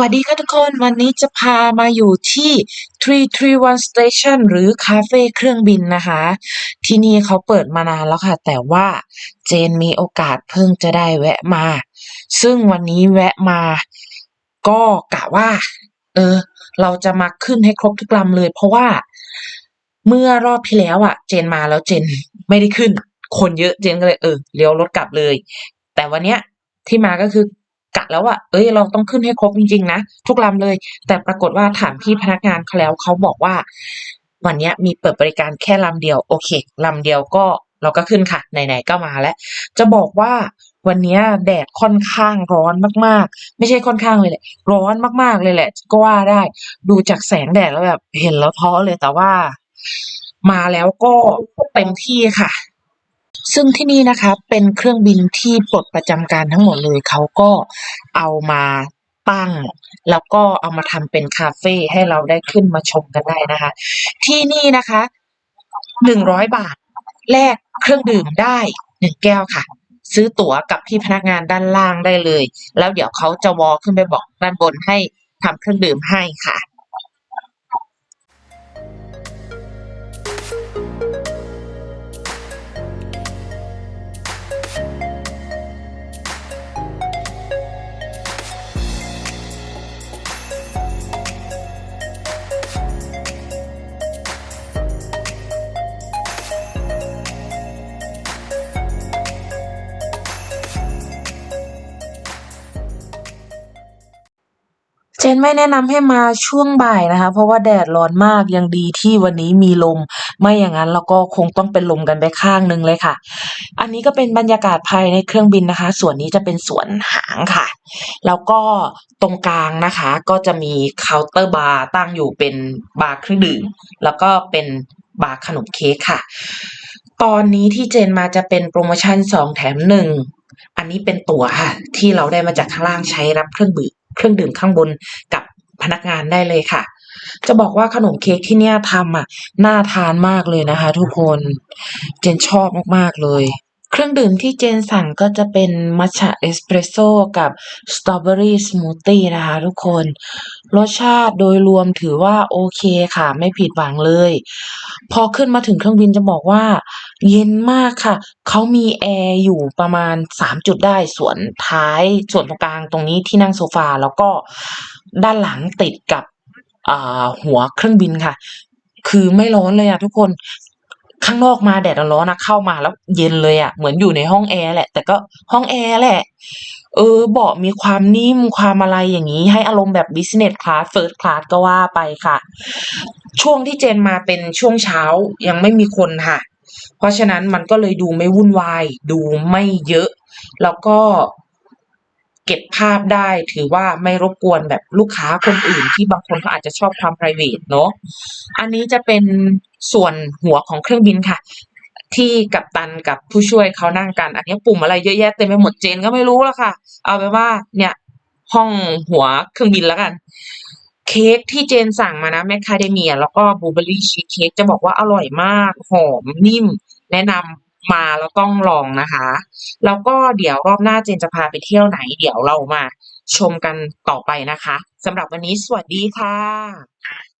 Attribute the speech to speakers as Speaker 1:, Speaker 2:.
Speaker 1: วัสดีค่ะทุกคนวันนี้จะพามาอยู่ที่ 331 Station หรือคาเฟ่เครื่องบินนะคะ ที่นี่เขาเปิดมานานแล้วค่ะ แต่ว่าเจนมีโอกาสเพิ่งจะได้แวะมา ซึ่งวันนี้แวะมาก็กะว่า เออ เราจะมาขึ้นให้ครบทุกลำเลย เพราะว่าเมื่อรอบที่แล้วอะ เจนมาแล้วเจนไม่ได้ขึ้น คนเยอะเจนก็เลยเออเลี้ยวรถกลับเลย แต่วันเนี้ยที่มาก็คือ กะแล้วว่าเอ้ย เราต้องขึ้นให้ครบจริงๆนะทุกลำเลย แต่ปรากฏว่าถามพี่พนักงานเขาแล้วเขาบอกว่า วันนี้มีเปิดบริการแค่ลำเดียวโอเคลำเดียวก็เราก็ขึ้นค่ะ ไหนๆก็มาแล้ว จะบอกว่าวันนี้แดดค่อนข้างร้อนมากๆ ไม่ใช่ค่อนข้างเลยแหละ ร้อนมากๆเลยแหละ ก็ว่าได้ ดูจากแสงแดดแล้วแบบเห็นแล้วท้อเลยแต่ว่า มาแล้วก็เต็มที่ค่ะ ซึ่งที่นี่นะคะเป็นเครื่องบินที่ปลดประจำการทั้งหมดเลยเขาก็เอามาตั้ง แล้วก็เอามาทำเป็นคาเฟ่ให้เราได้ขึ้นมาชมกันได้นะคะ ที่นี่นะคะหนึ่งร้อยบาทแลกเครื่องดื่มได้หนึ่งแก้วค่ะ ซื้อตั๋วกับพี่พนักงานด้านล่างได้เลย แล้วเดี๋ยวเขาจะวอลขึ้นไปบอกด้านบนให้ทำเครื่องดื่มให้ค่ะ นไม่แนะนำให้มาช่วงบ่ายนะคะ เพราะว่าแดดร้อนมากยังดีที่วันนี้มีลม ไม่อย่างนั้นเราก็คงต้องเป็นลมกันไปข้างหนึ่งเลยค่ะ อันนี้ก็เป็นบรรยากาศภายในเครื่องบินนะคะ ส่วนนี้จะเป็นส่วนหางค่ะ แล้วก็ตรงกลางนะคะ ก็จะมีเคาน์เตอร์บาร์ตั้งอยู่เป็นบาร์เครื่องดื่มแล้วก็เป็นบาร์ขนมเค้กค่ะ ตอนนี้ที่เจนมาจะเป็นโปรโมชั่นสองแถมหนึ่งอันนี้เป็นตั๋วค่ะ ที่เราได้มาจากข้างล่างใช้รับเครื่องดื่ม เครื่องดื่มข้างบนกับพนักงานได้เลยค่ะ จะบอกว่าขนมเค้กที่เนี่ยทำอะน่าทานมากเลยนะคะ ทุกคน เจนชอบมากๆเลย เครื่องดื่มที่เจนสั่งก็จะเป็นมัทฉะเอสเปรสโซ่กับสตรอเบอรี่สมูทตี้นะคะทุกคน รสชาติโดยรวมถือว่าโอเคค่ะ ไม่ผิดหวังเลย พอขึ้นมาถึงเครื่องบินจะบอกว่า เย็นมากค่ะ เขามีแอร์อยู่ประมาณสามจุดได้ส่วนท้ายส่วนตรงกลางตรงนี้ที่นั่งโซฟาแล้วก็ด้านหลังติดกับหัวเครื่องบินค่ะ คือไม่ร้อนเลยอะทุกคน ข้างนอกมาแดดร้อนนะเข้ามาแล้วเย็นเลยอะเหมือนอยู่ในห้องแอร์แหละ แต่ก็ห้องแอร์แหละ เออเบาะมีความนิ่มความอะไรอย่างนี้ ให้อารมณ์แบบ business class first class ก็ว่าไปค่ะ ช่วงที่เจนมาเป็นช่วงเช้ายังไม่มีคนค่ะ เพราะฉะนั้นมันก็เลยดูไม่วุ่นวาย ดูไม่เยอะ แล้วก็เก็บภาพได้ถือว่าไม่รบกวนแบบลูกค้าคนอื่นที่บางคนเขาอาจจะชอบความ private เนาะอันนี้จะเป็น ส่วนหัวของเครื่องบินค่ะ ที่กัปตันกับผู้ช่วยเขานั่งกัน อันนี้ปุ่มอะไรเยอะแยะเต็มไปหมดเจนก็ไม่รู้แล้วค่ะ เอาไปว่าเนี่ยห้องหัวเครื่องบินแล้วกัน เค้กที่เจนสั่งมานะแมคคาเดเมีย แล้วก็บลูเบอร์รี่ชีสเค้กจะบอกว่าอร่อยมาก หอมนิ่ม แนะนำมาแล้วต้องลองนะคะ แล้วก็เดี๋ยวรอบหน้าเจนจะพาไปเที่ยวไหน เดี๋ยวเรามาชมกันต่อไปนะคะสำหรับวันนี้สวัสดีค่ะ